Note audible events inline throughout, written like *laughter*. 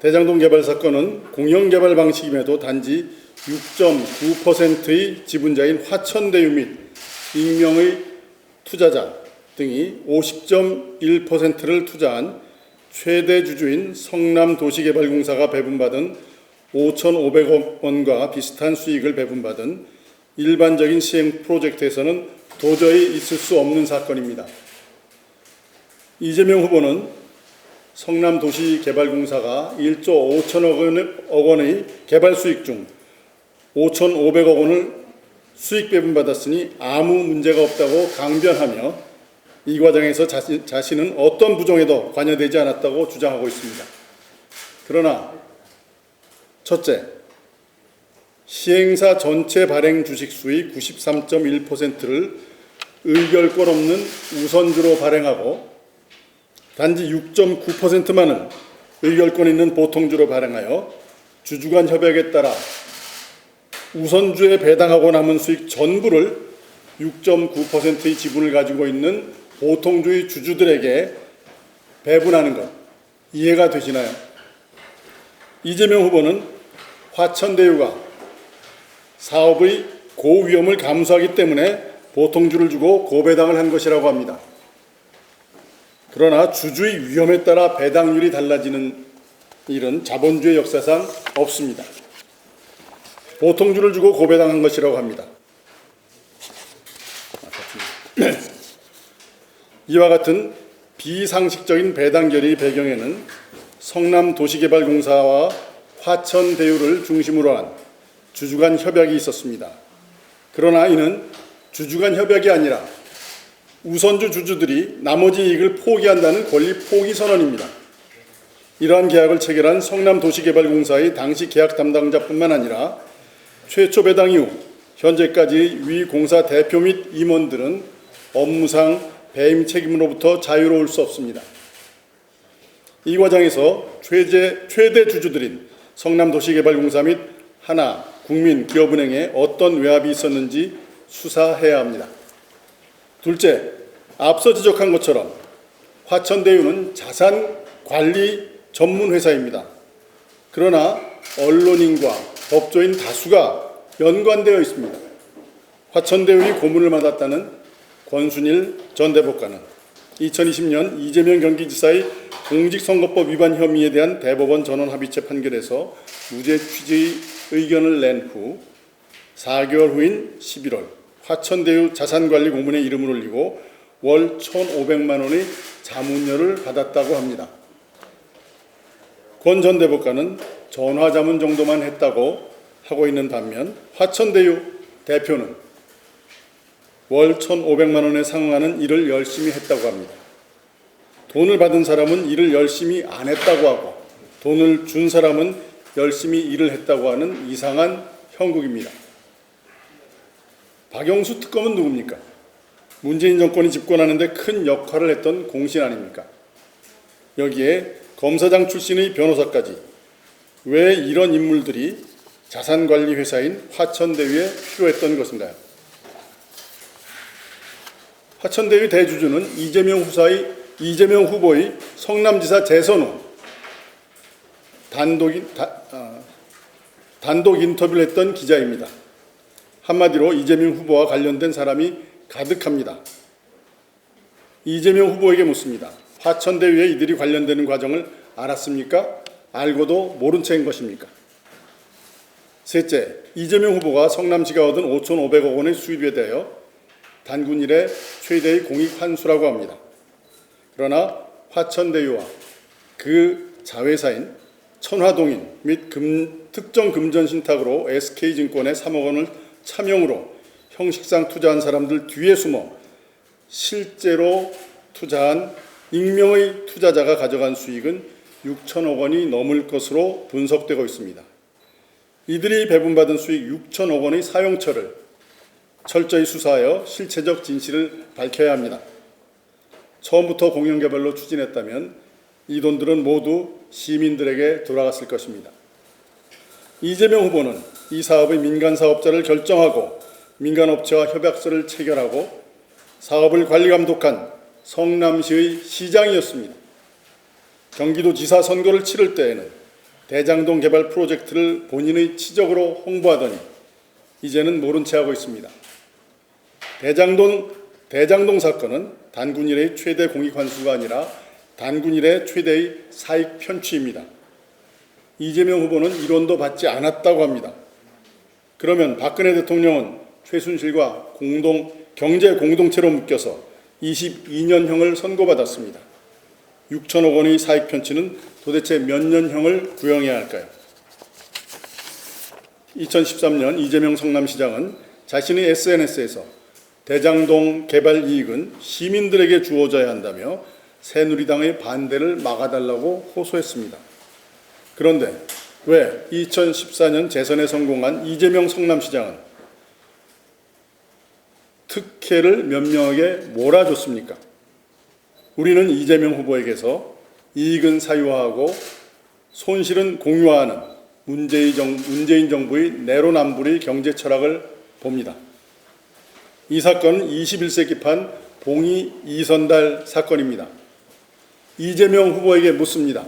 대장동 개발 사건은 공영 개발 방식임에도 단지 6.9%의 지분자인 화천대유 및 익명의 투자자 등이 50.1%를 투자한 최대 주주인 성남도시개발공사가 배분받은 5,500억 원과 비슷한 수익을 배분받은 일반적인 시행 프로젝트에서는 도저히 있을 수 없는 사건입니다. 이재명 후보는 성남도시개발공사가 1조 5천억 원의 개발 수익 중 5,500억 원을 수익 배분받았으니 아무 문제가 없다고 강변하며 이 과정에서 자신, 자신은 어떤 부정에도 관여되지 않았다고 주장하고 있습니다. 그러나 첫째, 시행사 전체 발행 주식 수의 93.1%를 의결권 없는 우선주로 발행하고 단지 6.9%만을 의결권 있는 보통주로 발행하여 주주 간 협약에 따라 우선주에 배당하고 남은 수익 전부를 6.9%의 지분을 가지고 있는 보통주의 주주들에게 배분하는 것 이해가 되시나요? 이재명 후보는 화천대유가 사업의 고위험을 감수하기 때문에 보통주를 주고 고배당을 한 것이라고 합니다. 그러나 주주의 위험에 따라 배당률이 달라지는 일은 자본주의 역사상 없습니다. 보통주를 주고 고배당한 것이라고 합니다. *clears throat* 이와 같은 비상식적인 배당 결의 배경에는 성남 도시개발공사와 화천 대유를 중심으로 한 주주간 협약이 있었습니다. 그러나 이는 주주간 협약이 아니라 우선주 주주들이 나머지 이익을 포기한다는 권리 포기 선언입니다. 이러한 계약을 체결한 성남도시개발공사의 당시 계약 담당자뿐만 아니라 최초 배당 이후 현재까지 위 공사 대표 및 임원들은 업무상 배임 책임으로부터 자유로울 수 없습니다. 이 과정에서 최대, 최대 주주들인 성남도시개발공사 및 하나 국민 기업은행에 어떤 외압이 있었는지 수사해야 합니다. 둘째, 앞서 지적한 것처럼 화천대유는 자산 관리 전문 회사입니다. 그러나 언론인과 법조인 다수가 연관되어 있습니다. 화천대유의 고문을 받았다는 권순일 전 대법관은 2020년 이재명 경기지사의 공직선거법 위반 혐의에 대한 대법원 전원 합의체 판결에서 무죄 취지의 의견을 낸 후 4개월 후인 11월 화천대유 자산관리 고문에 이름을 올리고 월 1,500만 원의 자문료를 받았다고 합니다. 권 전 대법관은 전화 자문 정도만 했다고 하고 있는 반면 화천대유 대표는 월 1,500만 원에 상응하는 일을 열심히 했다고 합니다. 돈을 받은 사람은 일을 열심히 안 했다고 하고 돈을 준 사람은 열심히 일을 했다고 하는 이상한 형국입니다. 박영수 특검은 누굽니까? 문재인 정권이 집권하는데 큰 역할을 했던 공신 아닙니까? 여기에 검사장 출신의 변호사까지 왜 이런 인물들이 자산관리 회사인 화천대유에 필요했던 것인가요? 화천대유 대주주는 이재명 후사의 이재명 후보의 성남지사 재선 후 단독, 인- 다- 아, 단독 인터뷰를 했던 기자입니다. 한마디로 이재명 후보와 관련된 사람이 가득합니다. 이재명 후보에게 묻습니다. 화천대유에 이들이 관련되는 과정을 알았습니까? 알고도 모른 채인 것입니까? 셋째, 이재명 후보가 성남시가 얻은 5,500억 원의 수입에 대하여 단군 일의 최대의 공익 환수라고 합니다. 그러나 화천대유와 그 자회사인 천화동인 및 금, 특정 금전 신탁으로 SK증권에 3억 원을 차명으로 형식상 투자한 사람들 뒤에 숨어 실제로 투자한 익명의 투자자가 가져간 수익은 6천억 원이 넘을 것으로 분석되고 있습니다. 이들이 배분받은 수익 6천억 원의 사용처를 철저히 수사하여 실체적 진실을 밝혀야 합니다. 처음부터 공영개발로 추진했다면 이 돈들은 모두 시민들에게 돌아갔을 것입니다. 이재명 후보는 이 사업의 민간 사업자를 결정하고 민간 업체와 협약서를 체결하고 사업을 관리 감독한 성남시의 시장이었습니다. 경기도지사 선거를 치를 때에는 대장동 개발 프로젝트를 본인의 치적으로 홍보하더니 이제는 모른 채 하고 있습니다. 대장동 대장동 사건은 단군 일의 최대 공익 환수가 아니라 단군 일의 최대의 사익 편취입니다. 이재명 후보는 이론도 받지 않았다고 합니다. 그러면 박근혜 대통령은 최순실과 공동 경제 공동체로 묶여서 22년형을 선고받았습니다. 6천억 원의 사익 편취는 도대체 몇 년형을 구형해야 할까요? 2013년 이재명 성남시장은 자신의 SNS에서 대장동 개발 이익은 시민들에게 주어져야 한다며 새누리당의 반대를 막아달라고 호소했습니다. 그런데 왜 2014년 재선에 성공한 이재명 성남시장은 특혜를 몇 명에게 몰아줬습니까? 우리는 이재명 후보에게서 이익은 사유화하고 손실은 공유화하는 문재인, 정, 정부의 내로남불의 경제 철학을 봅니다. 이 사건은 21세기판 봉이 이선달 사건입니다. 이재명 후보에게 묻습니다.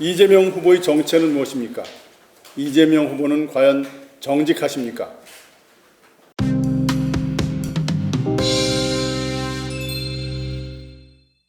이재명 후보의 정체는 무엇입니까? 이재명 후보는 과연 정직하십니까?